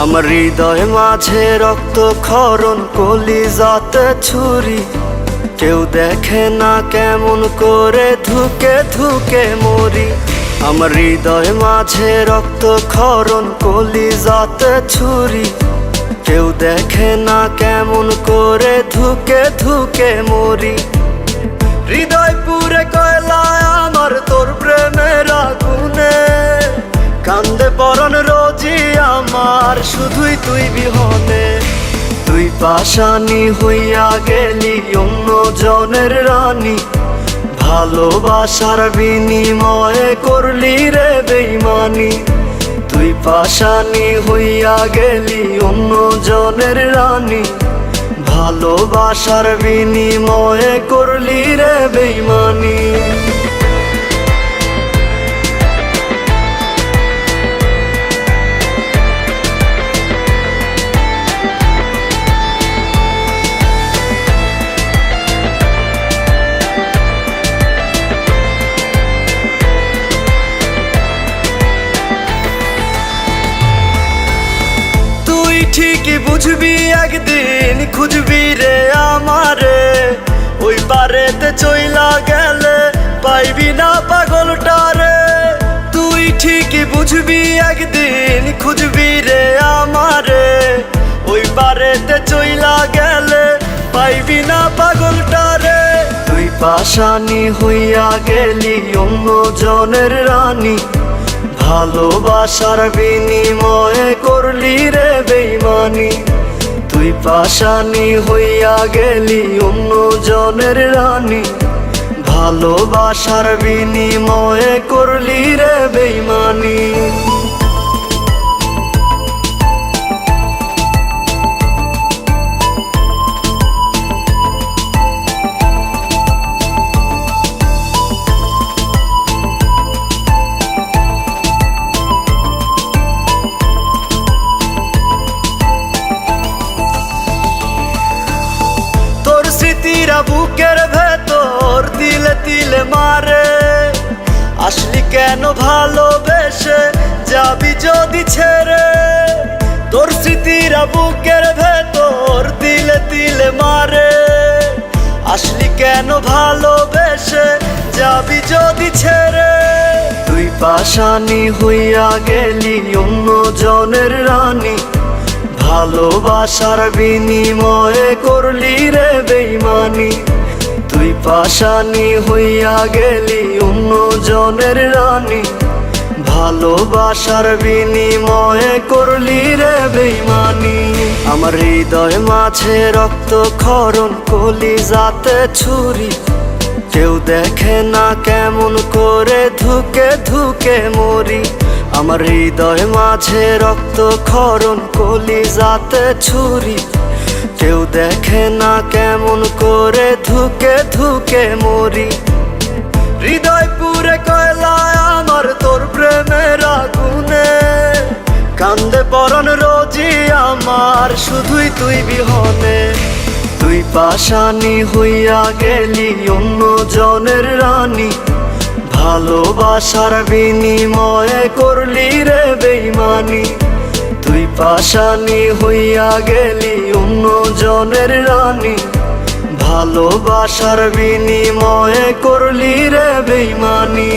আমার হৃদয় মাঝে রক্ত খরণ কলি যাতে ছুরি। কেউ দেখে না কেমন করে ধুকে ধুকে মরি। আমার হৃদয় মাঝে রক্ত খরণ কলি যাতে ছুরি। কেউ দেখে না কেমন করে ধুকে ধুকে মরি। হৃদয় পুরে কয়লায় আমার তোর প্রেমের আগুনে। কান্দে রোজি আমার, শুধুই তুই বিহনে। তুই পাশানি হইয়া গেলি, অন্য জনের রানী। ভালোবাসার বিনিময়ে করলি রে বেইমানি। তুই পাশানি হইয়া গেলি, অন্য জনের রানী। ভালোবাসার বিনিময়ে করলি রে বেইমানি। বুঝবি একদিন, খুঁজবি রে আমারে। ওই পারেতে চইলা গেলে পাইবি না পাগলটারে। তুই ঠিকই বুঝবি একদিন, খুঁজবি রে আমারে। ওই পারেতে চইলা গেলে পাইবি না পাগলটারে। তুই পাশানি হইয়া গেলি, অন্য জনের রানী। ভালোবাসার বিনিময়ে করলি রে বেইমানি। পাশানি হইয়া গেলি অন্য জনের রানী। ভালোবাসার বিনিময়ে করলি রে বেইমানি। স্মৃতিরা বুকের ভেতর তিলে তিলে মারে। আসলি কেন ভালোবেসে যাবি যদি ছেড়ে? তোর স্মৃতিরা বুকের ভেতর তিলে তিলে মারে। আসলি কেন ভালোবেসে যাবি যদি ছেড়ে? তুই পাশানি হইয়া গেলি অন্য জনের রানী। ভালোবাসার বিনিময়ে করলি রে বেইমানি। তুই পাশানি হইয়া গেলি অন্য জনের রানী। ভালোবাসার বিনিময়ে করলি রে বেইমানি। আমার হৃদয় মাঝে রক্ত খরণ কলি যাতে ছুরি। কেউ দেখে না কেমন করে ধুকে ধুকে মরি। আমার হৃদয় মাঝে রক্ত খরণ কলি যাতে ছুরি। কেউ দেখে না কেমন করে ধুকে ধুকে মরি। হৃদয় পুরে কয়লায় আমার তোর প্রেমের আগুনে। কান্দে পরন রোজি আমার, শুধুই তুই বিহনে। তুই পাশানি হইয়া গেলি অন্য জনের রানী। ভালোবাসার বিনিময়ে করলি রে বেইমানি। তুই পাশানি হইয়া গেলি অন্য জনের রানী। ভালোবাসার বিনিময়ে করলি রে বেইমানি।